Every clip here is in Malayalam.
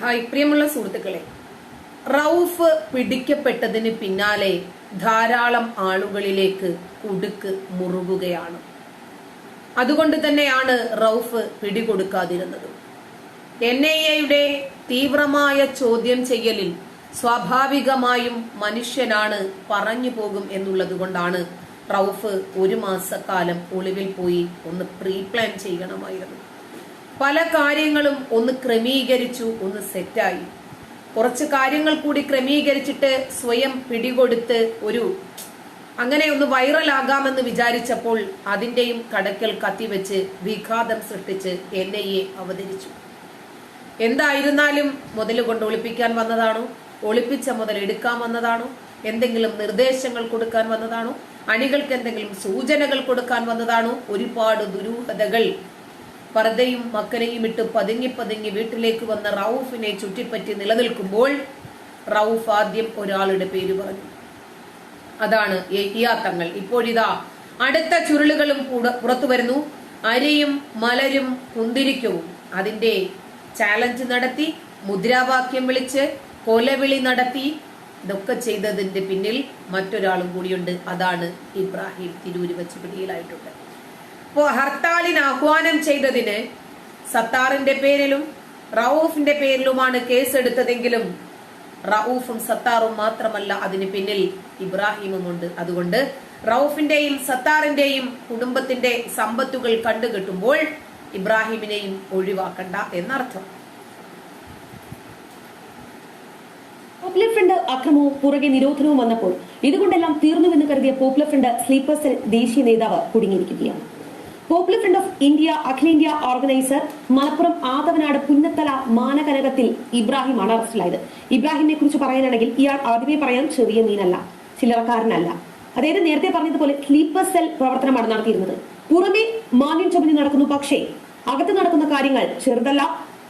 ഹായ് പ്രിയമുള്ള സുഹൃത്തുക്കളെ. റൌഫ് പിടിക്കപ്പെട്ടതിന് പിന്നാലെ ധാരാളം ആളുകളിലേക്ക് കുടുക്ക് മുറുകുകയാണ്. അതുകൊണ്ട് തന്നെയാണ് റൌഫ് പിടികൊടുക്കാതിരുന്നത്. എൻ ഐ എയുടെ തീവ്രമായ ചോദ്യം ചെയ്യലിൽ സ്വാഭാവികമായും മനുഷ്യനാണ് പറഞ്ഞു പോകും എന്നുള്ളത് കൊണ്ടാണ് റൌഫ് ഒരു മാസക്കാലം ഒളിവിൽ പോയി ഒന്ന് പ്രീ പ്ലാൻ ചെയ്യണമായിരുന്നു. പല കാര്യങ്ങളും ഒന്ന് ക്രമീകരിച്ചു ഒന്ന് സെറ്റായി. കുറച്ച് കാര്യങ്ങൾ കൂടി ക്രമീകരിച്ചിട്ട് സ്വയം പിടികൊടുത്ത് ഒരു അങ്ങനെ ഒന്ന് വൈറലാകാമെന്ന് വിചാരിച്ചപ്പോൾ അതിന്റെയും കടക്കൽ കത്തിവെച്ച് വിഘാതം സൃഷ്ടിച്ച് എൻ ഐ എ അവതരിച്ചു. എന്തായിരുന്നാലും മുതൽ കൊണ്ട് ഒളിപ്പിക്കാൻ വന്നതാണോ? ഒളിപ്പിച്ച മുതൽ എടുക്കാൻ വന്നതാണോ? എന്തെങ്കിലും നിർദ്ദേശങ്ങൾ കൊടുക്കാൻ വന്നതാണോ? അണികൾക്ക് എന്തെങ്കിലും സൂചനകൾ കൊടുക്കാൻ വന്നതാണോ? ഒരുപാട് ദുരൂഹതകൾ പർദ്ദയും മക്കനെയും ഇട്ട് പതുങ്ങി പതുങ്ങി വീട്ടിലേക്ക് വന്ന റൌഫിനെ ചുറ്റിപ്പറ്റി നിലനിൽക്കുമ്പോൾ റൌഫ് ആദ്യം ഒരാളുടെ പേര് പറഞ്ഞു. അതാണ് ഇയാത്തങ്ങൾ ഇപ്പോഴിതാ അടുത്ത ചുരുളുകളും പുറത്തു വരുന്നു. അരിയും മലരും കുന്തിരിക്കവും. അതിന്റെ ചാലഞ്ച് നടത്തി മുദ്രാവാക്യം വിളിച്ച് കൊലവിളി നടത്തി. ഇതൊക്കെ ചെയ്തതിന്റെ പിന്നിൽ മറ്റൊരാളും കൂടിയുണ്ട്. അതാണ് ഇബ്രാഹിം. തിരൂര് വെച്ച് പിടിയിലായിട്ടുണ്ട്. ഹർത്താലിന് ആഹ്വാനം ചെയ്തതിന് സത്താറിന്റെ പേരിലും റൌഫിന്റെ പേരിലുമാണ് കേസെടുത്തതെങ്കിലും റൌഫും സത്താറും മാത്രമല്ല അതിന് പിന്നിൽ ഇബ്രാഹിമും ഉണ്ട് അതുകൊണ്ട് റൌഫിന്റെയും സത്താറിന്റെയും കുടുംബത്തിന്റെ സമ്പത്തുകൾ കണ്ടുകെട്ടുമ്പോൾ ഇബ്രാഹിമിനെയും ഒഴിവാക്കണ്ട എന്നർത്ഥം. പോപ്പുലർ ഫ്രണ്ട് അക്രമവും പുറകെ നിരോധനവും വന്നപ്പോൾ ഇതുകൊണ്ടെല്ലാം തീർന്നുവെന്ന് കരുതിയ പോപ്പുലർ ഫ്രണ്ട് സ്ലീപ്പർ സെൽ ദേശീയ നേതാവ് കുടുങ്ങിയിരിക്കുകയാണ്. പോപ്പുലർ ഫ്രണ്ട് ഓഫ് ഇന്ത്യ അഖിലേന്ത്യാ ഓർഗനൈസർ മലപ്പുറം ആദവനാട് പുന്നത്തല മാനകനകത്തിൽ ഇബ്രാഹിമാണ് അറസ്റ്റിലായത്. ഇബ്രാഹിമിനെ കുറിച്ച് പറയാനാണെങ്കിൽ ഇയാൾ ആദ്യമേ പറയാൻ ചെറിയ മീനല്ല ചില്ലറക്കാരനല്ല. അതായത് നേരത്തെ പറഞ്ഞതുപോലെ സ്ലീപ്പർ സെൽ പ്രവർത്തനമാണ് നടത്തിയിരുന്നത്. പുറമെ മാന്യം ചുമലി നടക്കുന്നു പക്ഷേ അകത്ത് നടക്കുന്ന കാര്യങ്ങൾ ചെറുതല്ല.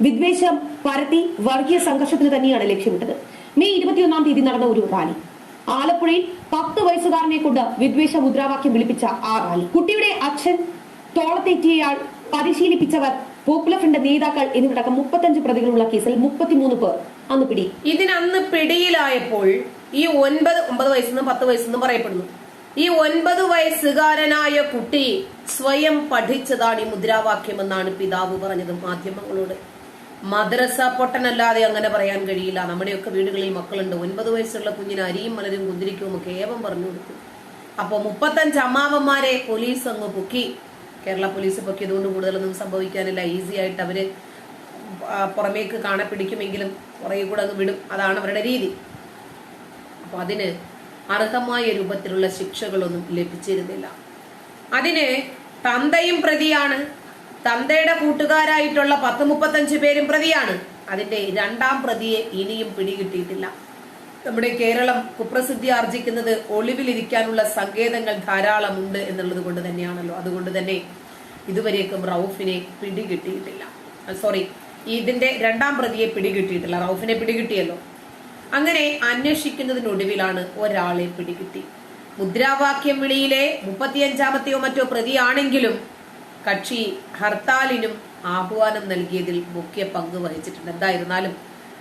വിദ്വേഷം പരത്തി വർഗീയ സംഘർഷത്തിന് തന്നെയാണ് ലക്ഷ്യമിട്ടത്. മെയ് ഇരുപത്തിയൊന്നാം തീയതി നടന്ന ഒരു റാലി. ആലപ്പുഴയിൽ പത്ത് വയസ്സുകാരനെ കൊണ്ട് വിദ്വേഷ മുദ്രാവാക്യം വിളിപ്പിച്ച ആ റാലി. കുട്ടിയുടെ അച്ഛൻ തോളത്തേറ്റിയയാൾ പരിശീലിപ്പിച്ചവർ പോപ്പുലർ ഫ്രണ്ട് നേതാക്കൾ എന്നിവരടക്കം മുപ്പത്തഞ്ച് പ്രതികളുള്ള കേസിൽ മുപ്പത്തിമൂന്ന് പേർ അന്ന് പിടി. ഇതിനന്ന് പിടിയിലായപ്പോൾ ഈ ഒൻപത് ഒമ്പത് വയസ്സെന്നും പത്ത് വയസ്സെന്നും പറയപ്പെടുന്നു. ഈ ഒൻപത് വയസ്സുകാരനായ കുട്ടി സ്വയം പഠിച്ചതാണ് ഈ മുദ്രാവാക്യം എന്നാണ് പിതാവ് പറഞ്ഞത് മാധ്യമങ്ങളോട്. മദ്രസ പൊട്ടനല്ലാതെ അങ്ങനെ പറയാൻ കഴിയില്ല. നമ്മുടെയൊക്കെ വീടുകളിൽ മക്കളുണ്ട്. ഒൻപത് വയസ്സുള്ള കുഞ്ഞിന് അരിയും മലരും കുന്തിരിക്കും ഒക്കെ ഏവം പറഞ്ഞു കൊടുക്കും. അപ്പോൾ മുപ്പത്തഞ്ച് അമ്മാവന്മാരെ പോലീസ് അങ്ങ് പൊക്കി കേരള പോലീസ് പൊക്കിയതുകൊണ്ട് കൂടുതലൊന്നും സംഭവിക്കാനില്ല. ഈസി ആയിട്ട് അവർ പുറമേക്ക് കാണെ പിടിക്കുമെങ്കിലും പുറകെ കൂടെ അങ്ങ് വിടും. അതാണ് അവരുടെ രീതി. അപ്പൊ അതിന് അർഹമായ രൂപത്തിലുള്ള ശിക്ഷകളൊന്നും ലഭിച്ചിരുന്നില്ല. അതിന് തന്തയും പ്രതിയാണ്. തന്തയുടെ കൂട്ടുകാരായിട്ടുള്ള പത്ത് മുപ്പത്തഞ്ച് പേരും പ്രതിയാണ്. അതിന്റെ രണ്ടാം പ്രതിയെ ഇനിയും പിടികിട്ടിയിട്ടില്ല. നമ്മുടെ കേരളം കുപ്രസിദ്ധി ആർജിക്കുന്നത് ഒളിവിലിരിക്കാനുള്ള സങ്കേതങ്ങൾ ധാരാളമുണ്ട് എന്നുള്ളത് കൊണ്ട് തന്നെയാണല്ലോ. അതുകൊണ്ട് തന്നെ ഇതുവരേക്കും റൌഫിനെ പിടികിട്ടിയിട്ടില്ല. സോറി ഇതിന്റെ രണ്ടാം പ്രതിയെ പിടികിട്ടിയിട്ടില്ല. റൌഫിനെ പിടികിട്ടിയല്ലോ. അങ്ങനെ അന്വേഷിക്കുന്നതിനൊടുവിലാണ് ഒരാളെ പിടികിട്ടി. മുദ്രാവാക്യം വിളിയിലെ മുപ്പത്തിയഞ്ചാമത്തെയോ മറ്റോ പ്രതിയാണെങ്കിലും കക്ഷി ഹർത്താലിനും ആഹ്വാനം നൽകിയതിൽ മുഖ്യ പങ്ക് വഹിച്ചിട്ടുണ്ട്. എന്തായിരുന്നാലും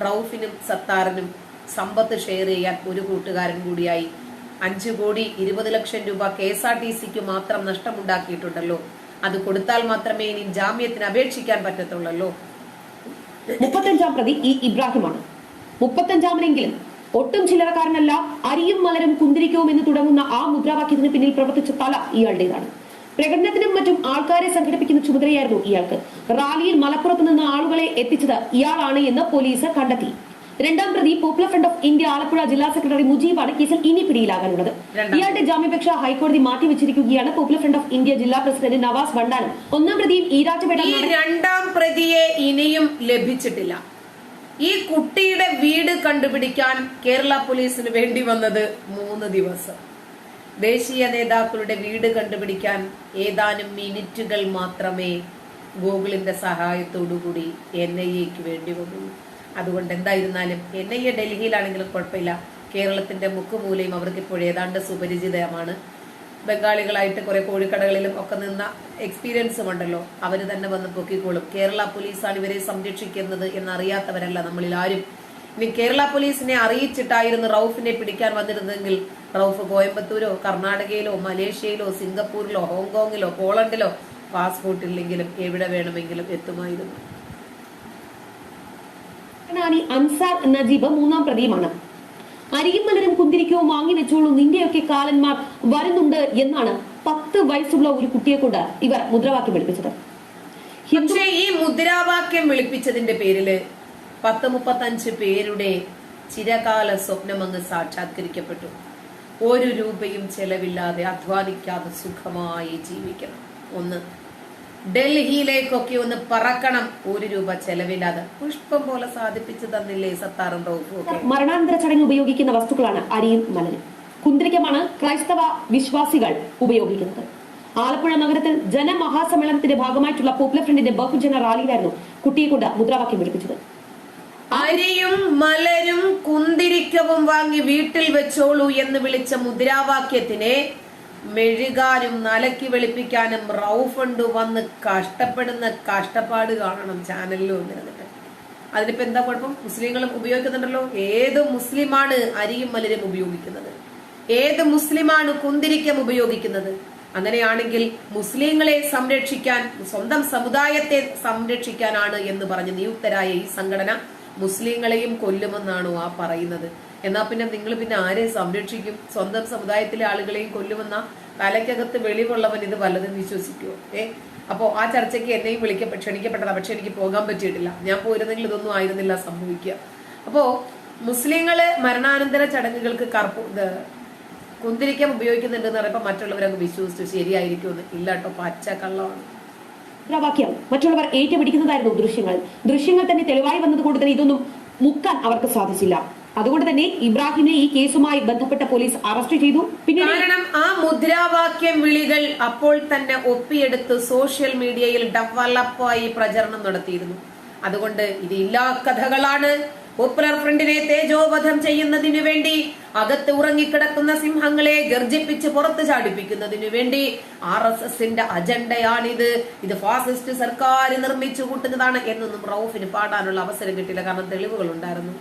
റൌഫിനും സത്താറിനും സമ്പത്ത് ഷെയർ ചെയ്യാൻ ഒരു കൂട്ടുകാരൻ കൂടിയായി. അഞ്ചു കോടി ഇരുപത് ലക്ഷം രൂപ കെ എസ് ആർ ടി സിക്ക് മാത്രം നഷ്ടമുണ്ടാക്കിയിട്ടുണ്ടല്ലോ. അത് കൊടുത്താൽ മാത്രമേ ഇനി ജാമ്യത്തിന് അപേക്ഷിക്കാൻ പറ്റത്തുള്ളല്ലോ. മുപ്പത്തഞ്ചാം പ്രതി ഈ ഇബ്രാഹിമാണ്. മുപ്പത്തഞ്ചാമനെങ്കിലും ഒട്ടും ചില്ലറക്കാരനല്ല അരിയും മലരും കുന്തിരിക്കവും എന്ന് തുടങ്ങുന്ന ആ മുദ്രാവാക്യത്തിന് പിന്നിൽ പ്രവർത്തിച്ച തല ഇയാളുടേതാണ്. പ്രകടനത്തിനും മറ്റും ആൾക്കാരെ സംഘടിപ്പിക്കുന്ന ചുമതലയായിരുന്നു ഇയാൾക്ക്. റാലിയിൽ മലപ്പുറത്ത് നിന്ന് ആളുകളെ എത്തിച്ചത് ഇയാളാണ് എന്ന് പോലീസ് കണ്ടെത്തി. രണ്ടാം പ്രതി popular front of India Alappuzha ജില്ലാ സെക്രട്ടറി മുജീബാണ് കേസിൽ ഇനി പിടിയിലാകാനുള്ളത്. ഇയാളുടെ ജാമ്യാപേക്ഷ ഹൈക്കോടതി മാറ്റിവെച്ചിരിക്കുകയാണ് പോപ്പുലർ ഫ്രണ്ട് ഓഫ് ഇന്ത്യ ജില്ലാ പ്രസിഡന്റ് നവാസ് വണ്ടാനും. ഒന്നാം പ്രതിയും ഈരാറ്റുപേട്ട ഈ രണ്ടാം പ്രതിയെ ഇനിയും ലഭിച്ചിട്ടില്ല. ഈ കുട്ടിയുടെ വീട് കണ്ടുപിടിക്കാൻ കേരള പോലീസിന് വേണ്ടി വന്നത് മൂന്ന് ദിവസം. ദേശീയ നേതാക്കളുടെ വീട് കണ്ടുപിടിക്കാൻ ഏതാനും മിനിറ്റുകൾ മാത്രമേ ഗൂഗിളിന്റെ സഹായത്തോടു കൂടി എൻ ഐ എക്ക് വേണ്ടി വന്നു അതുകൊണ്ട് എന്തായിരുന്നാലും എൻ ഐ എ ഡൽഹിയിലാണെങ്കിലും കുഴപ്പമില്ല. കേരളത്തിന്റെ മുക്കുമൂലയും അവർക്ക് ഇപ്പോൾ ഏതാണ്ട് സുപരിചിതമാണ് ബംഗാളികളായിട്ട് കുറെ കോഴിക്കടകളിലും ഒക്കെ നിന്ന എക്സ്പീരിയൻസും ഉണ്ടല്ലോ. അവർ തന്നെ വന്ന് പൊക്കിക്കോളും. കേരള പോലീസാണ് ഇവരെ സംരക്ഷിക്കുന്നത് എന്നറിയാത്തവരല്ല നമ്മളിൽ ആരും. ഇനി കേരള പോലീസിനെ അറിയിച്ചിട്ടായിരുന്നു റൌഫിനെ പിടിക്കാൻ വന്നിരുന്നെങ്കിൽ റൌഫ് കോയമ്പത്തൂരോ കർണാടകയിലോ മലേഷ്യയിലോ സിംഗപ്പൂരിലോ ഹോങ്കോങ്ങിലോ പോളണ്ടിലോ പാസ്പോർട്ട് ഇല്ലെങ്കിലും എവിടെ വേണമെങ്കിലും എത്തുമായിരുന്നു. ാണി അൻസാർ നജീബ് മൂന്നാം പ്രതിയുമാണ്. അരിയും മലരും കുന്തിരിക്കവും വാങ്ങി വെച്ചോളൂ നിന്റെയൊക്കെ കാലന്മാർ വരുന്നുണ്ട് എന്നാണ് പത്ത് വയസ്സുള്ള ഒരു കുട്ടിയെ കൊണ്ട് ഇവർ മുദ്രാവാക്യം വിളിപ്പിച്ചത്. പക്ഷേ ഈ മുദ്രാവാക്യം വിളിപ്പിച്ചതിന്റെ പേരിൽ പത്ത് മുപ്പത്തഞ്ച് പേരുടെ ചിരകാല സ്വപ്നം അങ്ങ് സാക്ഷാത്കരിക്കപ്പെട്ടു. ഒരു രൂപയും ചെലവില്ലാതെ അധ്വാനിക്കാതെ സുഖമായി ജീവിക്കണം. ഒന്ന് ഡൽഹിയിലേക്കൊക്കെ ഒന്ന് പറക്കണം. ഒരു രൂപ ചെലവില്ലാതെ പുഷ്പം പോലെ സാധിപ്പിച്ചു തന്നില്ലേ സത്താറും മരണാന്തര മരണാനന്തര ചടങ്ങ് ഉപയോഗിക്കുന്ന വസ്തുക്കളാണ് അരിയും മലനും കുന്തിരിക്കമാണ് ക്രൈസ്തവ വിശ്വാസികൾ ഉപയോഗിക്കുന്നത്. ആലപ്പുഴ നഗരത്തിൽ ജനമഹാസമ്മേളനത്തിന്റെ ഭാഗമായിട്ടുള്ള പോപ്പുലർ ഫ്രണ്ടിന്റെ ബഹുജന റാലിയിലായിരുന്നു കുട്ടിയെ കൊണ്ട് മുദ്രാവാക്യം വിളിപ്പിച്ചത്. അരിയും മലരും കുന്തിരിക്കവും വാങ്ങി വീട്ടിൽ വെച്ചോളൂ എന്ന് വിളിച്ച മുദ്രാവാക്യത്തിനെ മെഴുകാനും നലക്കി വെളുപ്പിക്കാനും റൌഫണ്ട് വന്ന് കഷ്ടപ്പെടുന്ന കഷ്ടപ്പാട് കാണണം ചാനലിൽ വന്നിരുന്നിട്ട്. അതിനിപ്പോ എന്താ കുഴപ്പം? മുസ്ലിങ്ങളും ഉപയോഗിക്കുന്നുണ്ടല്ലോ. ഏത് മുസ്ലിമാണ് അരിയും മലരും ഉപയോഗിക്കുന്നത്? ഏത് മുസ്ലിമാണ് കുന്തിരിക്കം ഉപയോഗിക്കുന്നത്? അങ്ങനെയാണെങ്കിൽ മുസ്ലിങ്ങളെ സംരക്ഷിക്കാൻ സ്വന്തം സമുദായത്തെ സംരക്ഷിക്കാനാണ് എന്ന് പറഞ്ഞ് നിയുക്തരായ ഈ സംഘടന മുസ്ലിങ്ങളെയും കൊല്ലുമെന്നാണോ ആ പറയുന്നത്. എന്നാ പിന്നെ നിങ്ങൾ പിന്നെ ആരെ സംരക്ഷിക്കും? സ്വന്തം സമുദായത്തിലെ ആളുകളെയും കൊല്ലുമെന്ന തലയ്ക്കകത്ത് വെളിവുള്ളവൻ ഇത് വല്ലതും വിശ്വസിക്കുമോ ഏ? അപ്പോൾ ആ ചർച്ചയ്ക്ക് എന്നെയും വിളിക്കപ്പെട്ട ക്ഷണിക്കപ്പെട്ടതാണ് പക്ഷെ എനിക്ക് പോകാൻ പറ്റിയിട്ടില്ല. ഞാൻ പോയിരുന്നെങ്കിൽ ഇതൊന്നും ആയിരുന്നില്ല സംഭവിക്കുക. അപ്പോ മുസ്ലിങ്ങൾ മരണാനന്തര ചടങ്ങുകൾക്ക് കറുപ്പ് ഇത് ഉപയോഗിക്കുന്നുണ്ട് എന്ന് പറയുമ്പോൾ മറ്റുള്ളവരങ്ങ് വിശ്വസിച്ചു. ശരിയായിരിക്കുമെന്ന്. ഇല്ല കേട്ടോ പച്ച കള്ളമാണ്. മുദ്രാവാക്യം മറ്റുള്ളവർ ഏറ്റുപിടിക്കുന്നതായിരുന്നു ദൃശ്യങ്ങൾ. ദൃശ്യങ്ങൾ തന്നെ തെളിവായി വന്നത് കൊണ്ട് തന്നെ ഇതൊന്നും മുക്കാൻ അവർക്ക് സാധിച്ചില്ല. അതുകൊണ്ട് തന്നെ ഇബ്രാഹിമിനെ ഈ കേസുമായി ബന്ധപ്പെട്ട പോലീസ് അറസ്റ്റ് ചെയ്തു. പിന്നെ കാരണം ആ മുദ്രാവാക്യം വിളികൾ അപ്പോൾ തന്നെ ഒപ്പിയെടുത്ത് സോഷ്യൽ മീഡിയയിൽ ഡെവലപ്പായി പ്രചരണം നടത്തിയിരുന്നു. അതുകൊണ്ട് ഇത് ഇല്ലാ കഥകളാണ്. പോപ്പുലർ ഫ്രണ്ടിനെ തേജോവധം ചെയ്യുന്നതിനു വേണ്ടി അകത്ത് ഉറങ്ങിക്കിടക്കുന്ന സിംഹങ്ങളെ ഗർജിപ്പിച്ച് പുറത്ത് ചാടിപ്പിക്കുന്നതിനു വേണ്ടി ആർ എസ് എസിന്റെ അജണ്ടയാണിത്. ഇത് ഫാസിസ്റ്റ് സർക്കാർ നിർമ്മിച്ചു കൂട്ടുന്നതാണ് എന്നൊന്നും റൌഫിന് പാടാനുള്ള അവസരം കിട്ടില്ല. കാരണം തെളിവുകൾ ഉണ്ടായിരുന്നു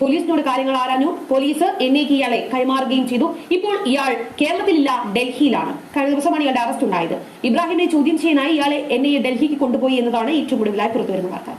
പോലീസിനോട് കാര്യങ്ങൾ ആരാഞ്ഞു? പോലീസ് എന്നേക്ക് ഇയാളെ കൈമാറുകയും ചെയ്തു. ഇപ്പോൾ ഇയാൾ കേരളത്തിലില്ല ഡൽഹിയിലാണ്. കഴിഞ്ഞ ദിവസമാണ് ഇയാളുടെ അറസ്റ്റ് ഉണ്ടായത്. ഇബ്രാഹിമിനെ ചോദ്യം ചെയ്യാനായി ഇയാളെ എൻ ഐ ഡൽഹിക്ക് കൊണ്ടുപോയി എന്നതാണ് ഏറ്റവും ഒടുവിലായി പുറത്തുവരുന്ന വാർത്ത.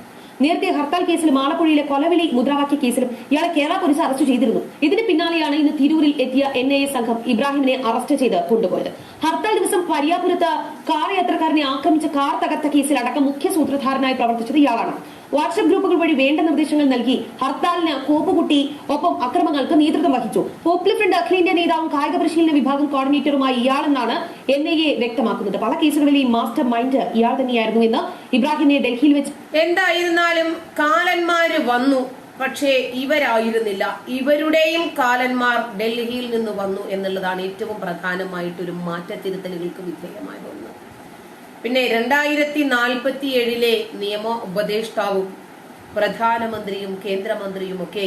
നേരത്തെ ഹർത്താൽ കേസിലും ആലപ്പുഴയിലെ കൊലവിളി മുദ്രാവാക്യ കേസിലും ഇയാളെ കേരള പോലീസ് അറസ്റ്റ് ചെയ്തിരുന്നു. ഇതിന് പിന്നാലെയാണ് ഇന്ന് തിരൂരിൽ എത്തിയ എൻ ഐ എ സംഘം ഇബ്രാഹിമിനെ അറസ്റ്റ് ചെയ്ത് കൊണ്ടുപോയത്. ഹർത്താൽ ദിവസം പരിയാപുരത്ത് കാർ യാത്രക്കാരനെ ആക്രമിച്ച കാർ തകർത്ത കേസിൽ അടക്കം മുഖ്യ സൂത്രധാരനായി പ്രവർത്തിച്ചത് ഇയാളാണ്. വാട്സ്ആപ്പ് ഗ്രൂപ്പുകൾ വഴി വേണ്ട നിർദ്ദേശങ്ങൾ നൽകി ഹർത്താലിന് കോപ്പുകുട്ടി ഒപ്പം അക്രമങ്ങൾക്ക് നേതൃത്വം വഹിച്ചു. പോപ്പുലർ ഫ്രണ്ട് അഖിലേന്ത്യാ നേതാവും കായിക പരിശീലന വിഭാഗം കോർഡിനേറ്ററുമായി ഇയാളെന്നാണ് എൻ ഐ എ വ്യക്തമാക്കുന്നത്. പല കേസുകളിലെയും മാസ്റ്റർ മൈൻഡ് ഇയാൾ തന്നെയായിരുന്നു എന്ന് ഇബ്രാഹിമിനെ ഡൽഹിയിൽ വെച്ച് എന്തായിരുന്നാലും കാലന്മാര് വന്നു പക്ഷേ ഇവരായിരുന്നില്ല. ഇവരുടെയും കാലന്മാർ ഡൽഹിയിൽ നിന്ന് വന്നു എന്നുള്ളതാണ് ഏറ്റവും പ്രധാനമായിട്ടൊരു മാറ്റത്തിരുത്തലുകൾക്ക് വിധേയമായത്. പിന്നെ രണ്ടായിരത്തി നാൽപ്പത്തി ഏഴിലെ നിയമ ഉപദേഷ്ടാവും പ്രധാനമന്ത്രിയും കേന്ദ്രമന്ത്രിയും ഒക്കെ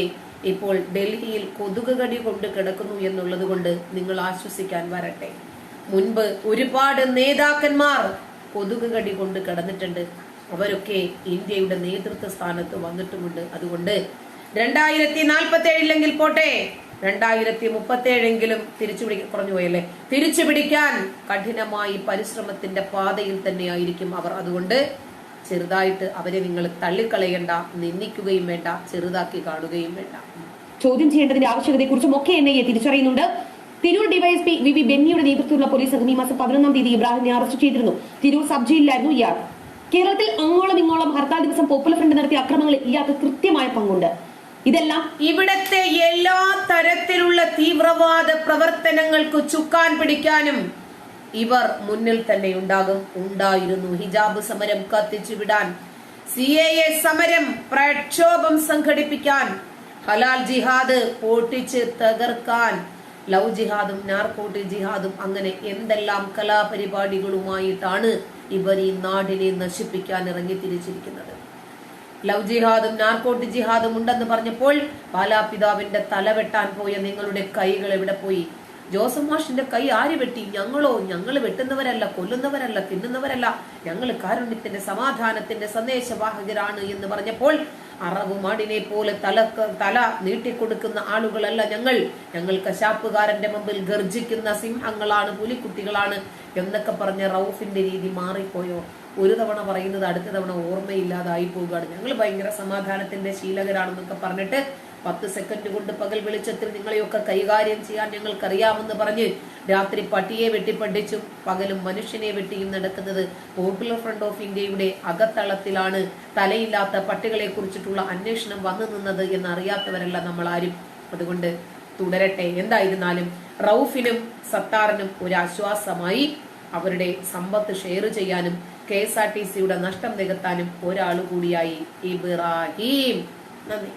ഇപ്പോൾ ഡൽഹിയിൽ കൊതുക് കടി കൊണ്ട് കിടക്കുന്നു എന്നുള്ളത് കൊണ്ട് നിങ്ങൾ ആശ്വസിക്കാൻ വരട്ടെ. മുൻപ് ഒരുപാട് നേതാക്കന്മാർ കൊതുക് കടി കൊണ്ട് കിടന്നിട്ടുണ്ട്. അവരൊക്കെ ഇന്ത്യയുടെ നേതൃത്വ സ്ഥാനത്ത് വന്നിട്ടുമുണ്ട്. അതുകൊണ്ട് രണ്ടായിരത്തി നാൽപ്പത്തി ഏഴിലെങ്കിൽ പോട്ടെ. രണ്ടായിരത്തി മുപ്പത്തി ഏഴെങ്കിലും തിരിച്ചു പിടി കുറഞ്ഞു പോയല്ലേ തിരിച്ചു പിടിക്കാൻ കഠിനമായി പരിശ്രമത്തിന്റെ പാതയിൽ തന്നെയായിരിക്കും അവർ. അതുകൊണ്ട് ചെറുതായിട്ട് അവരെ നിങ്ങൾ തള്ളിക്കളയേണ്ട നിന്ദിക്കുകയും വേണ്ട ചെറുതാക്കി കാണുകയും വേണ്ട. ചോദ്യം ചെയ്യേണ്ടതിന്റെ ആവശ്യകതയെക്കുറിച്ചും ഒക്കെ എൻ ഐ എ തിരിച്ചറിയുന്നുണ്ട്. തിരൂർ ഡിവൈഎസ്പി വി വി ബെന്നിയുടെ നേതൃത്വത്തിലുള്ള പോലീസ് സംഘം ഈ മാസം പതിനൊന്നാം തീയതി ഇബ്രാഹിമിനെ അറസ്റ്റ് ചെയ്തിരുന്നു. തിരൂർ സബ് ജയിലിലായിരുന്നു ഇയാൾ. കേരളത്തിൽ അങ്ങോളം ഇങ്ങോളം ഹർത്താൽ ദിവസം പോപ്പുലർ ഫ്രണ്ട് നടത്തിയ അക്രമങ്ങളിൽ ഇയാൾക്ക് കൃത്യമായ പങ്കുണ്ട്. ഇതെല്ലാം ഇവിടത്തെ എല്ലാ തരത്തിലുള്ള തീവ്രവാദ പ്രവർത്തനങ്ങൾക്ക് ചുക്കാൻ പിടിക്കാനും ഇവർ മുന്നിൽ തന്നെ ഉണ്ടാകും ഉണ്ടായിരുന്നു. ഹിജാബ് സമരം കത്തിച്ചു വിടാൻ സി എ എ സമരം പ്രക്ഷോഭം സംഘടിപ്പിക്കാൻ ഹലാൽ ജിഹാദ് പൊട്ടിച്ച് തകർക്കാൻ ലവ് ജിഹാദും നാർക്കോട്ടി ജിഹാദും അങ്ങനെ എന്തെല്ലാം കലാപരിപാടികളുമായിട്ടാണ് ഇവർ ഈ നാടിനെ നശിപ്പിക്കാൻ ഇറങ്ങി തിരിച്ചിരിക്കുന്നത്? ലവ് ജിഹാദും നാർക്കോട്ട് ജിഹാദും ഉണ്ടെന്ന് പറഞ്ഞപ്പോൾ പാലാപിതാവിന്റെ തല വെട്ടാൻ പോയ നിങ്ങളുടെ കൈകൾ എവിടെ പോയി? ജോസഫ് മാഷിന്റെ കൈ ആര് വെട്ടി? ഞങ്ങളോ? ഞങ്ങൾ വെട്ടുന്നവരല്ല കൊല്ലുന്നവരല്ല തിന്നുന്നവരല്ല. ഞങ്ങൾ കാരുണ്യത്തിന്റെ സമാധാനത്തിന്റെ സന്ദേശവാഹകരാണ് എന്ന് പറഞ്ഞപ്പോൾ അറബ് മാടിനെ പോലെ തല തല നീട്ടിക്കൊടുക്കുന്ന ആളുകളല്ല ഞങ്ങൾ. ഞങ്ങൾ കശാപ്പുകാരന്റെ മുമ്പിൽ ഗർജിക്കുന്ന സിംഹങ്ങളാണ് പുലിക്കുട്ടികളാണ് എന്നൊക്കെ പറഞ്ഞ റൌഫിന്റെ രീതി മാറിപ്പോയോ? ഒരു തവണ പറയുന്നത് അടുത്ത തവണ ഓർമ്മയില്ലാതായി പോവുകയാണ്. ഞങ്ങൾ ഭയങ്കര സമാധാനത്തിന്റെ ശീലകരാണെന്നൊക്കെ പറഞ്ഞിട്ട് പത്ത് സെക്കൻഡ് കൊണ്ട് പകൽ വെളിച്ചത്തിൽ നിങ്ങളെയൊക്കെ കൈകാര്യം ചെയ്യാൻ ഞങ്ങൾക്കറിയാമെന്ന് പറഞ്ഞ് രാത്രി പട്ടിയെ വെട്ടിപ്പഠിച്ചും പകലും മനുഷ്യനെ വെട്ടിയും നടക്കുന്നത് പോപ്പുലർ ഫ്രണ്ട് ഓഫ് ഇന്ത്യയുടെ അകത്തളത്തിലാണ്. തലയില്ലാത്ത പട്ടികളെ കുറിച്ചിട്ടുള്ള അന്വേഷണം വന്നു നിന്നത് എന്നറിയാത്തവരല്ല നമ്മൾ ആരും അതുകൊണ്ട് തുടരട്ടെ. എന്തായിരുന്നാലും റൌഫിനും സത്താറിനും ഒരു ആശ്വാസമായി അവരുടെ സമ്പത്ത് ഷെയർ ചെയ്യാനും കെ എസ് ആർ ടി സിയുടെ നഷ്ടം നികത്താനും ഒരാൾ കൂടിയായി ഇബ്രാഹിം. നന്ദി.